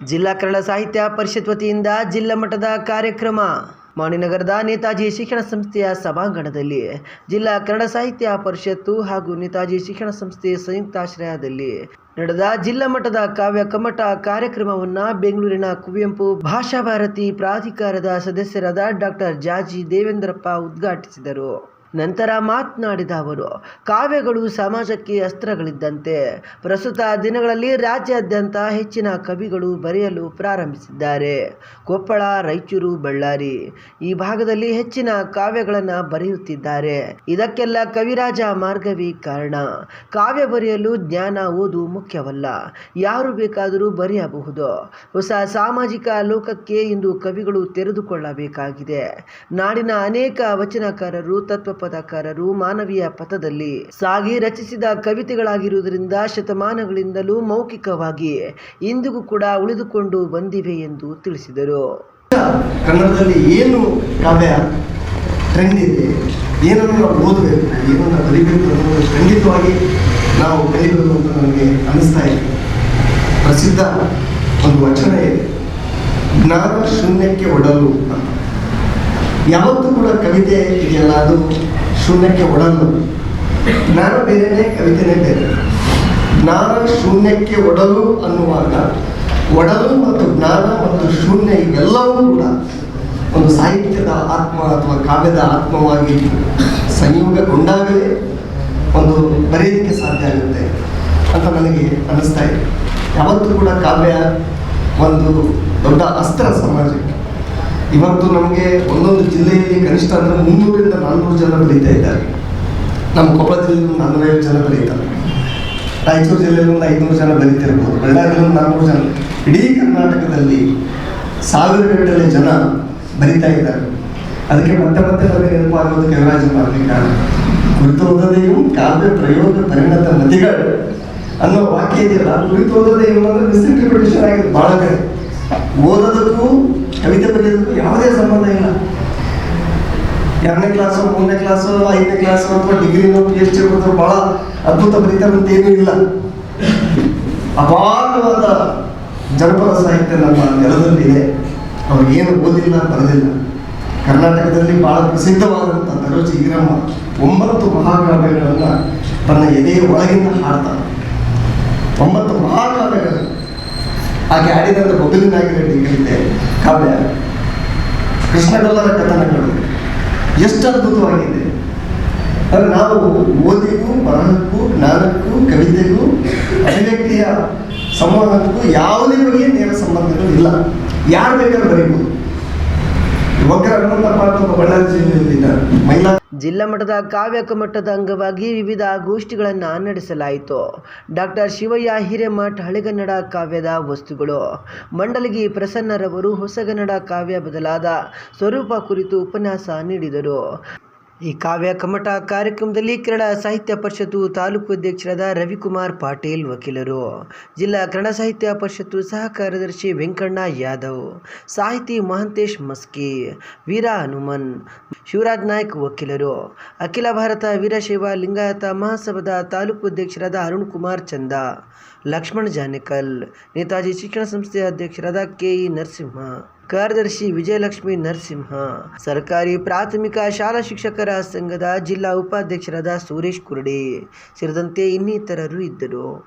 ಜಿಲ್ಲಾ ಕನ್ನಡ ಸಾಹಿತ್ಯ ಪರಿಷತ್ ವತಿಯಿಂದ ಜಿಲ್ಲಾ ಮಟ್ಟದ ಕಾರ್ಯಕ್ರಮ. ಮಾಣಿನಗರದ ನೇತಾಜಿ ಶಿಕ್ಷಣ ಸಂಸ್ಥೆಯ ಸಭಾಂಗಣದಲ್ಲಿ ಜಿಲ್ಲಾ ಕನ್ನಡ ಸಾಹಿತ್ಯ ಪರಿಷತ್ತು ಹಾಗೂ ನೇತಾಜಿ ಶಿಕ್ಷಣ ಸಂಸ್ಥೆ ಸಂಯುಕ್ತಾಶ್ರಯದಲ್ಲಿ ನಡೆದ ಜಿಲ್ಲಾ ಮಟ್ಟದ ಕಾವ್ಯ ಕಮ್ಮಟ ಕಾರ್ಯಕ್ರಮವನ್ನು ಬೆಂಗಳೂರಿನ ಕುವೆಂಪು ಭಾಷಾ ಭಾರತಿ ಪ್ರಾಧಿಕಾರದ ಸದಸ್ಯರಾದ ಡಾಕ್ಟರ್ ಜಾಜಿ ದೇವೇಂದ್ರಪ್ಪ ಉದ್ಘಾಟಿಸಿದರು. ನಂತರ ಮಾತನಾಡಿದ ಅವರು, ಕಾವ್ಯಗಳು ಸಮಾಜಕ್ಕೆ ಅಸ್ತ್ರಗಳಿದ್ದಂತೆ. ಪ್ರಸ್ತುತ ದಿನಗಳಲ್ಲಿ ರಾಜ್ಯಾದ್ಯಂತ ಹೆಚ್ಚಿನ ಕವಿಗಳು ಬರೆಯಲು ಪ್ರಾರಂಭಿಸಿದ್ದಾರೆ. ಕೊಪ್ಪಳ, ರಾಯಚೂರು, ಬಳ್ಳಾರಿ ಈ ಭಾಗದಲ್ಲಿ ಹೆಚ್ಚಿನ ಕಾವ್ಯಗಳನ್ನು ಬರೆಯುತ್ತಿದ್ದಾರೆ. ಇದಕ್ಕೆಲ್ಲ ಕವಿರಾಜ ಮಾರ್ಗವೇ ಕಾರಣ. ಕಾವ್ಯ ಬರೆಯಲು ಜ್ಞಾನ ಓದು ಮುಖ್ಯವಲ್ಲ. ಯಾರು ಬೇಕಾದರೂ ಬರೆಯಬಹುದು. ಹೊಸ ಸಾಮಾಜಿಕ ಲೋಕಕ್ಕೆ ಇಂದು ಕವಿಗಳು ತೆರೆದುಕೊಳ್ಳಬೇಕಾಗಿದೆ. ನಾಡಿನ ಅನೇಕ ವಚನಕಾರರು ತತ್ವಪದಕಾರರು ಮಾನವೀಯ ಪಥದಲ್ಲಿ ಸಾಗಿ ರಚಿಸಿದ ಕವಿತೆಗಳಾಗಿರುವುದರಿಂದ ಶತಮಾನಗಳಿಂದಲೂ ಮೌಖಿಕವಾಗಿ ಇಂದಿಗೂ ಕೂಡ ಉಳಿದುಕೊಂಡು ಬಂದಿವೆ ಎಂದು ತಿಳಿಸಿದರು. ಕನ್ನಡದಲ್ಲಿ ಏನು ಕಾವ್ಯ ಟ್ರೆಂಡ್ ಇದೆ, ಏನನ್ನ ನಾವು ಓದಬೇಕು ಏನನ್ನ ಕಲಿಬೇಕು ಅನ್ನೋದು ಖಂಡಿತವಾಗಿ ನಾವು ಕಲಿಬೇಕು ಅಂತ ನನಗೆ ಅನ್ನಿಸ್ತಾ ಇದೆ. ಪ್ರಸಿದ್ಧ ಒಂದು ವಚನ ಇದೆ, ಜ್ಞಾನ ಶೂನ್ಯಕ್ಕೆ ಒಡಲು ಅಂತ. ಯಾವತ್ತೂ ಕೂಡ ಕವಿತೆ ಇದೆಯಲ್ಲ, ಅದು ಶೂನ್ಯಕ್ಕೆ ಒಡಲು ನಾನು ಬೇರೆನೇ ಕವಿತೆನೇ ಬೇರೆ. ಜ್ಞಾನ ಶೂನ್ಯಕ್ಕೆ ಒಡಲು ಅನ್ನುವಾಗ, ಒಡಲು ಮತ್ತು ಜ್ಞಾನ ಮತ್ತು ಶೂನ್ಯ ಇವೆಲ್ಲವೂ ಕೂಡ ಒಂದು ಸಾಹಿತ್ಯದ ಆತ್ಮ ಅಥವಾ ಕಾವ್ಯದ ಆತ್ಮವಾಗಿ ಸಂಯೋಗಗೊಂಡಾಗಲೇ ಒಂದು ಬರೆಯೋದಕ್ಕೆ ಸಾಧ್ಯ ಆಗುತ್ತೆ ಅಂತ ನನಗೆ ಅನ್ನಿಸ್ತಾ ಇದೆ. ಯಾವತ್ತೂ ಕೂಡ ಕಾವ್ಯ ಒಂದು ದೊಡ್ಡ ಅಸ್ತ್ರ ಸಮಾಜಕ್ಕೆ. ಇವತ್ತು ನಮಗೆ ಒಂದೊಂದು ಜಿಲ್ಲೆಯಲ್ಲಿ ಕನಿಷ್ಠ ಅಂದರೆ ಮುನ್ನೂರಿಂದ ನಾನ್ನೂರು ಜನ ಬೆಳೀತಾ ಇದ್ದಾರೆ. ನಮ್ಮ ಕೊಪ್ಪಳ ಜಿಲ್ಲೆಯಲ್ಲಿ ಒಂದು ಜನ ಬೆಳೀತಾರೆ. ರಾಯಚೂರು ಜಿಲ್ಲೆಯಲ್ಲಿ ಒಂದು ಐದುನೂರು ಜನ ಬೆಳೀತಿರ್ಬೋದು. ಬಳ್ಳಾರಿಯಲ್ಲಿ ಒಂದು ನಾನ್ನೂರು ಜನ. ಇಡೀ ಕರ್ನಾಟಕದಲ್ಲಿ ಸಾವಿರಗಟ್ಟಲೆ ಜನ ಬರಿತಾ ಇದ್ದಾರೆ. ಅದಕ್ಕೆ ಮತ್ತೆ ಮತ್ತೆ ನಮಗೆ ನೆನಪಾಗೋದು ಕವಿರಾಜ ಮಾರ್ಲಿಕಾರ ಕುರಿತು ಓದದೆಯು ಕಾವ್ಯ ಪ್ರಯೋಗ ಪರಿಣತ ಮತಿಗಳು ಅನ್ನೋ ವಾಕ್ಯ ಇದೆಯಲ್ಲ, ಕುರಿತು ಓದದೆ ಏನಂದ್ರೆ ಮಿಸ್ಇಂಟರ್ಪ್ರಿಟೇಷನ್ ಆಗಿದೆ. ಭಾಳ ಕಡೆ. ಓದೋದಕ್ಕೂ ಕವಿತೆ ಬರೆಯೋದಕ್ಕೂ ಯಾವುದೇ ಸಂಬಂಧ ಇಲ್ಲ. ಎರಡನೇ ಕ್ಲಾಸು ಮೂರನೇ ಕ್ಲಾಸು ಐದನೇ ಕ್ಲಾಸು ಅಥವಾ ಡಿಗ್ರಿನೋ ಪಿ ಎಚ್ ಡಿ ಬಹಳ ಭಾಳ ಅದ್ಭುತ ಬರೀತಾರಂತ ಏನೂ ಇಲ್ಲ. ಅಪಾರವಾದ ಜನಪದ ಸಾಹಿತ್ಯ ನಮ್ಮ ನೆಲದಲ್ಲಿದೆ. ಅವ್ರು ಏನು ಓದಿಲ್ಲ ಬರೆದಿಲ್ಲ. ಕರ್ನಾಟಕದಲ್ಲಿ ಬಹಳ ಪ್ರಸಿದ್ಧವಾದಂಥ ದರೋಜಿ ಈರಮ್ಮ ಒಂಬತ್ತು ಮಹಾಕಾವ್ಯಗಳನ್ನು ತನ್ನ ಎದೆಯ ಒಳಗಿಂದ ಹಾಡ್ತಾರೆ ಒಂಬತ್ತು ಮಹಾಕಾವ್ಯಗಳು ಆಕೆ ಆಡಿದಂಥ ಬೊಗಲಿನಾಗಿರಲಿ ಕವಿತೆ ಕಾವ್ಯ ಕೃಷ್ಣಗಲ್ಲರ ಕಥನಗಳು ಎಷ್ಟು ಅದ್ಭುತವಾಗಿದೆ. ಅಂದರೆ ನಾವು ಓದಿಗೂ, ಬರಹಕ್ಕೂ ಜ್ಞಾನಕ್ಕೂ ಕವಿತೆಗೂ, ಅಭಿವ್ಯಕ್ತಿಯ ಸಂವಹನಕ್ಕೂ ಯಾವುದೇ ಬಗೆಯ ನೇರ ಸಂಬಂಧಗಳು ಇಲ್ಲ. ಯಾರು ಬೇಕಾದ್ರೂ ಬರೀಬೋದು. ಒಗ್ಗರ ಹನುಮಂತಪ್ಪ ಅಂತ ಒಬ್ಬ ಬಳ್ಳಾರಿ ಜಿಲ್ಲೆಯಲ್ಲಿ ಮಹಿಳಾ ಜಿಲ್ಲಾ ಮಟ್ಟದ ಕಾವ್ಯ ಮಟ್ಟದ ಅಂಗವಾಗಿ ವಿವಿಧ ಗೋಷ್ಠಿಗಳನ್ನು ನಡೆಸಲಾಯಿತು. ಡಾಕ್ಟರ್ ಶಿವಯ್ಯ ಹಿರೇಮಠ್, ಹಳೆಗನ್ನಡ ಕಾವ್ಯದ ವಸ್ತುಗಳು. ಮಂಡಲಗಿ ಪ್ರಸನ್ನರವರು ಹೊಸಗನ್ನಡ ಕಾವ್ಯ ಬದಲಾದ ಸ್ವರೂಪ ಕುರಿತು ಉಪನ್ಯಾಸ ನೀಡಿದರು. ಈ ಕಾವ್ಯ ಕಮಟ ಕಾರ್ಯಕ್ರಮದಲ್ಲಿ ಕನ್ನಡ ಸಾಹಿತ್ಯ ಪರಿಷತ್ತು ತಾಲೂಕು ಅಧ್ಯಕ್ಷರಾದ ರವಿಕುಮಾರ್ ಪಾಟೀಲ್ ವಕೀಲರು. ಜಿಲ್ಲಾ ಕನ್ನಡ ಸಾಹಿತ್ಯ ಪರಿಷತ್ತು ಸಹ ಕಾರ್ಯದರ್ಶಿ ವೆಂಕಣ್ಣ ಯಾದವ್, ಸಾಹಿತಿ ಮಹಂತೇಶ್ ಮಸ್ಕಿ, ವೀರ ಹನುಮನ್, ಶಿವರಾಜ್ ನಾಯ್ಕ್ ವಕೀಲರು. ಅಖಿಲ ಭಾರತ ವೀರಶೈವ ಲಿಂಗಾಯತ ಮಹಾಸಭಾದ ತಾಲೂಕು ಅಧ್ಯಕ್ಷರಾದ ಅರುಣ್ ಕುಮಾರ್ ಚಂದ, ಲಕ್ಷ್ಮಣ್ ಜಾನಿಕಲ್, ನೇತಾಜಿ ಶಿಕ್ಷಣ ಸಂಸ್ಥೆಯ ಅಧ್ಯಕ್ಷರಾದ ಕೆ ಇ ನರಸಿಂಹ. ಕಾರ್ಯದರ್ಶಿ ವಿಜಯಲಕ್ಷ್ಮಿ ನರಸಿಂಹ, ಸರ್ಕಾರಿ ಪ್ರಾಥಮಿಕ ಶಾಲಾ ಶಿಕ್ಷಕರ ಸಂಘದ ಜಿಲ್ಲಾ ಉಪಾಧ್ಯಕ್ಷರಾದ ಸುರೇಶ್ ಕುರ್ಡಿ ಸೇರಿದಂತೆ ಇನ್ನಿತರರು ಇದ್ದರು.